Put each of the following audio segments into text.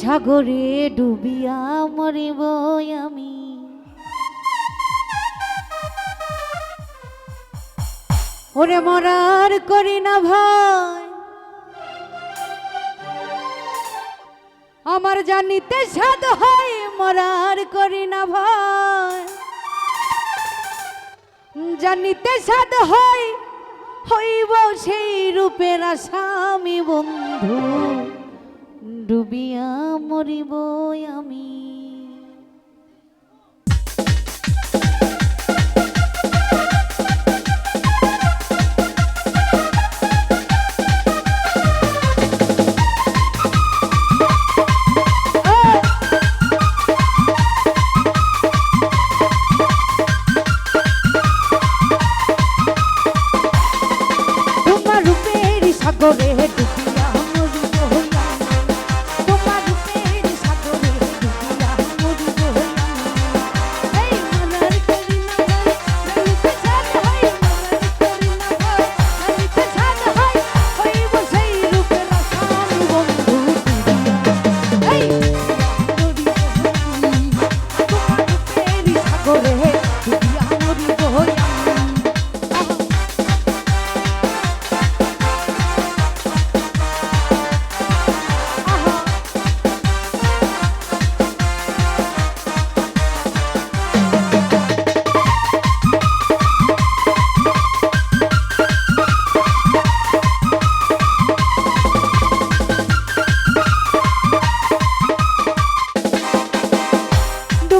সাগরে ডুবিয়া মরিব আমি। ওরে মরার করি না ভাই। আমার জানিতে সাদ হয়, মরার করি না ভাই। জানিতে সাদ হয়, হইব সেই রূপের আসামি বন্ধু। ডুবিয়া মরিব আমি।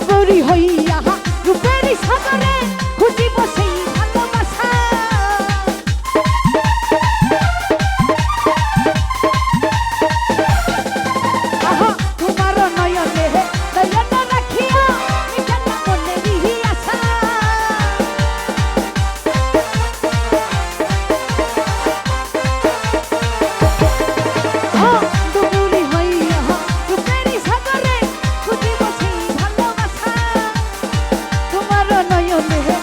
বড়ি হই on the head.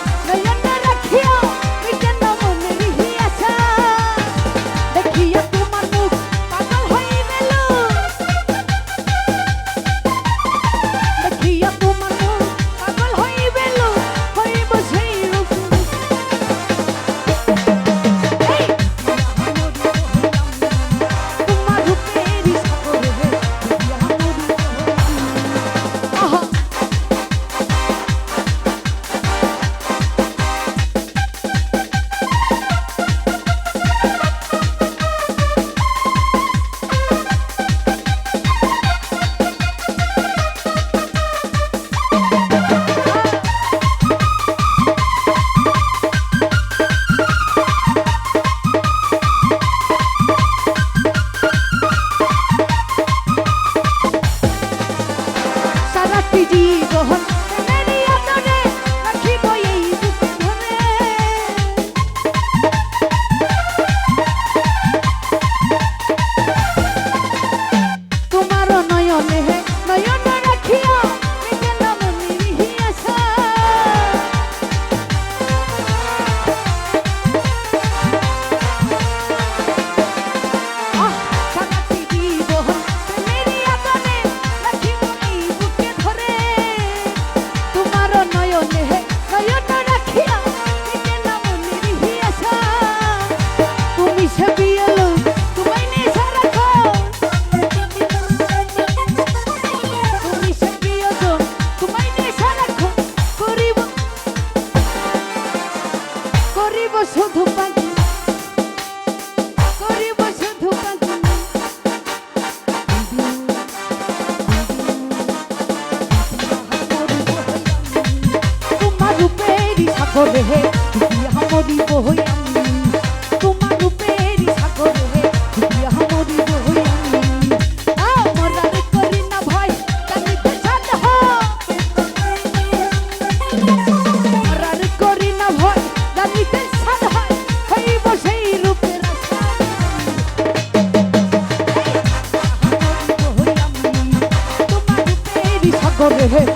সাগর হে হামরি বহই আমি তোমার রূপের সাগর হে হামরি বহই আমি আমার করি না ভাই কানিতে ছাদ হার করি না ভাই কানিতে ছাদ হই বসেই রূপের সাগর হে